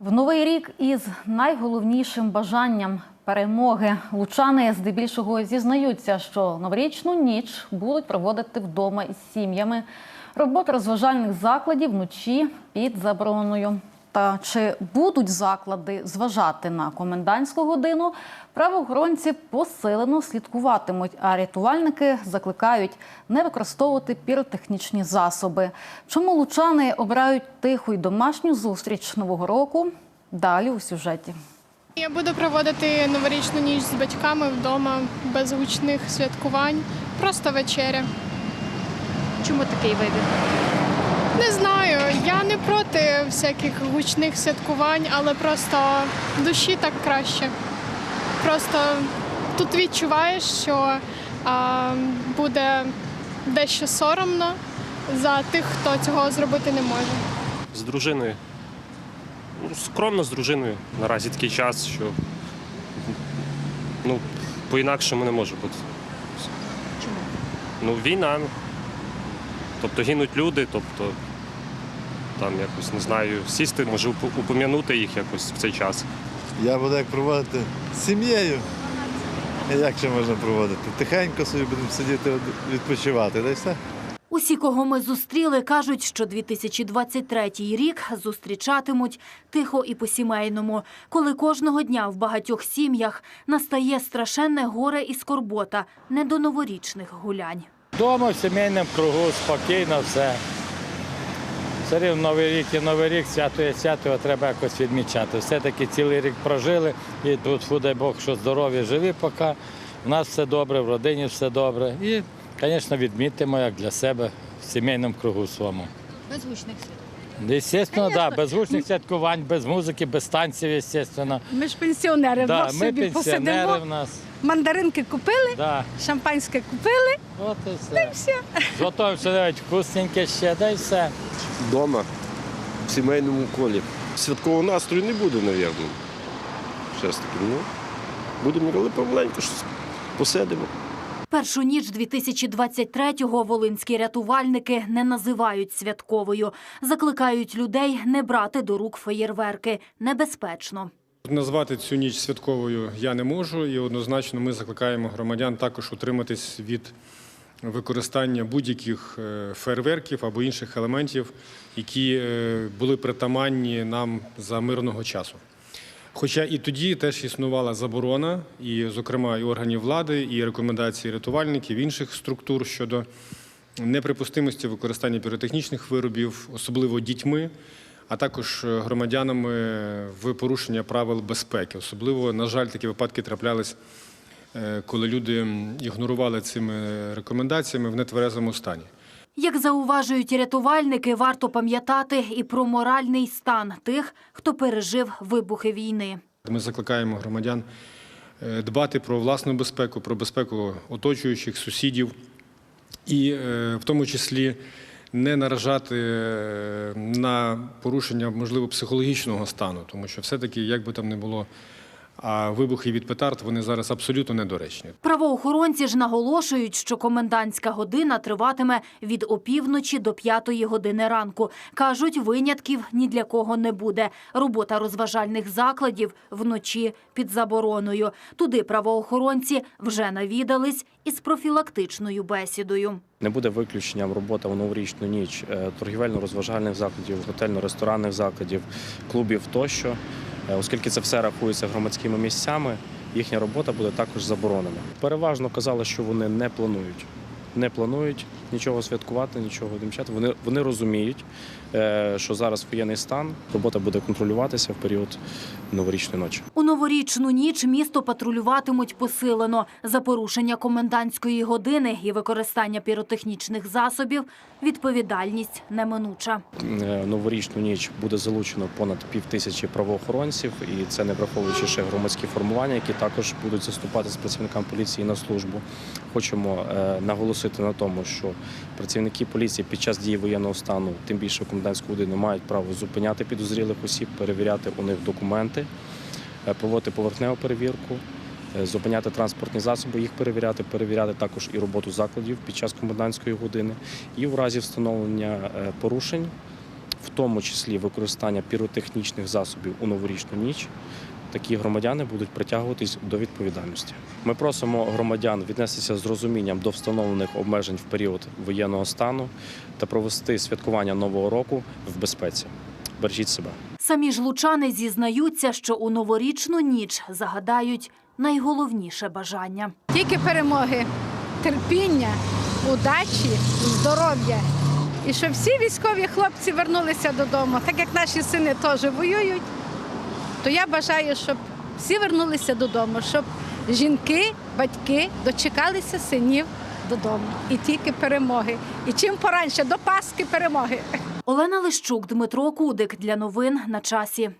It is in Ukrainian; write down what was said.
В новий рік із найголовнішим бажанням перемоги лучани здебільшого зізнаються, що новорічну ніч будуть проводити вдома із сім'ями. Робота розважальних закладів вночі під забороною. Та чи будуть заклади зважати на комендантську годину? Правоохоронці посилено слідкуватимуть, а рятувальники закликають не використовувати піротехнічні засоби. Чому лучани обирають тиху й домашню зустріч нового року? Далі у сюжеті. Я буду проводити новорічну ніч з батьками вдома без гучних святкувань. Просто вечеря. Чому такий вибір? Не знаю, я не проти всяких гучних святкувань, але просто душі так краще. Просто тут відчуваєш, що а, буде дещо соромно за тих, хто цього зробити не може. з дружиною. Ну, скромно з дружиною. Наразі такий час, що ну, по-інакшому не може бути. Чому? Ну, війна. Тобто гинуть люди, тобто там якось не знаю, сісти, може уп- упом'янути їх якось в цей час. Я буду як проводити з сім'єю. Як ще можна проводити? Тихенько собі будемо сидіти відпочивати, да й все. Усі, кого ми зустріли, кажуть, що 2023 рік зустрічатимуть тихо і по-сімейному, коли кожного дня в багатьох сім'ях настає страшенне горе і скорбота не до новорічних гулянь. Дома в сімейному кругу, спокійно все. Все рівно новий рік і новий рік, свято є свято, треба якось відмічати. Все-таки цілий рік прожили, і тут, фу, дай Бог, що здорові, живі поки. У нас все добре, в родині все добре. І, звісно, відмітимо як для себе в сімейному кругу своєму. Безгучних свят. Звісно, да, без гучних святкувань, без музики, без танців, звісно. Ми ж пенсіонери, Да, вдвох ми собі пенсіонери посидимо. в нас. Мандаринки купили, Да. шампанське купили. От і все. Зготовимо все навіть вкусненьке ще, да й все. Дома, в сімейному колі. Святкового настрою не буде, мабуть. Ще ж таки, ну, будемо але помаленьку щось посидимо. Першу ніч 2023-го волинські рятувальники не називають святковою. Закликають людей не брати до рук феєрверки. Небезпечно. Назвати цю ніч святковою я не можу, і однозначно ми закликаємо громадян також утриматись від використання будь-яких е, фейерверків або інших елементів, які е, були притаманні нам за мирного часу. Хоча і тоді теж існувала заборона, і, зокрема, і органів влади, і рекомендації рятувальників інших структур щодо неприпустимості використання піротехнічних виробів, особливо дітьми, а також громадянами в порушення правил безпеки. Особливо, на жаль, такі випадки траплялись, е, коли люди ігнорували цими рекомендаціями в нетверезому стані. Як зауважують рятувальники, варто пам'ятати і про моральний стан тих, хто пережив вибухи війни. Ми закликаємо громадян е, дбати про власну безпеку, про безпеку оточуючих сусідів і е, в тому числі не наражати е, на порушення, можливо, психологічного стану, тому що все-таки, як би там не було, а вибухи від петард вони зараз абсолютно недоречні. Правоохоронці ж наголошують, що комендантська година триватиме від опівночі до п'ятої години ранку. Кажуть, винятків ні для кого не буде. Робота розважальних закладів вночі під забороною. Туди правоохоронці вже навідались із профілактичною бесідою. Не буде виключенням робота в новорічну ніч е, торгівельно-розважальних закладів, готельно-ресторанних закладів, клубів тощо, оскільки це все рахується громадськими місцями, їхня робота буде також заборонена. Переважно казали, що вони не планують. Не планують нічого святкувати, нічого димчати. Вони, вони розуміють, е, що зараз воєнний стан, робота буде контролюватися в період новорічної ночі. Новорічну ніч місто патрулюватимуть посилено. За порушення комендантської години і використання піротехнічних засобів відповідальність неминуча. Е, новорічну ніч буде залучено понад пів тисячі правоохоронців, і це не враховуючи ще громадські формування, які також будуть заступати з працівникам поліції на службу. Хочемо е, наголосити на тому, що працівники поліції під час дії воєнного стану, тим більше комендантську годину, мають право зупиняти підозрілих осіб, перевіряти у них документи, проводити поверхневу перевірку. е, Зупиняти транспортні засоби, їх перевіряти, перевіряти також і роботу закладів під час комендантської години. І в разі встановлення е, порушень в тому числі використання піротехнічних засобів у новорічну ніч, такі громадяни будуть притягуватись до відповідальності. Ми просимо громадян віднестися з розумінням до встановлених обмежень в період воєнного стану та провести святкування нового року в безпеці. Бережіть себе. Самі ж лучани зізнаються, що у новорічну ніч загадають найголовніше бажання. Тільки перемоги, терпіння, удачі, здоров'я. І щоб всі військові хлопці вернулися додому, так як наші сини теж воюють, то я бажаю, щоб всі вернулися додому, щоб жінки, батьки дочекалися синів додому. І тільки перемоги. І чим пораньше до Пасхи перемоги. Олена Лищук, Дмитро Кудик для новин на часі.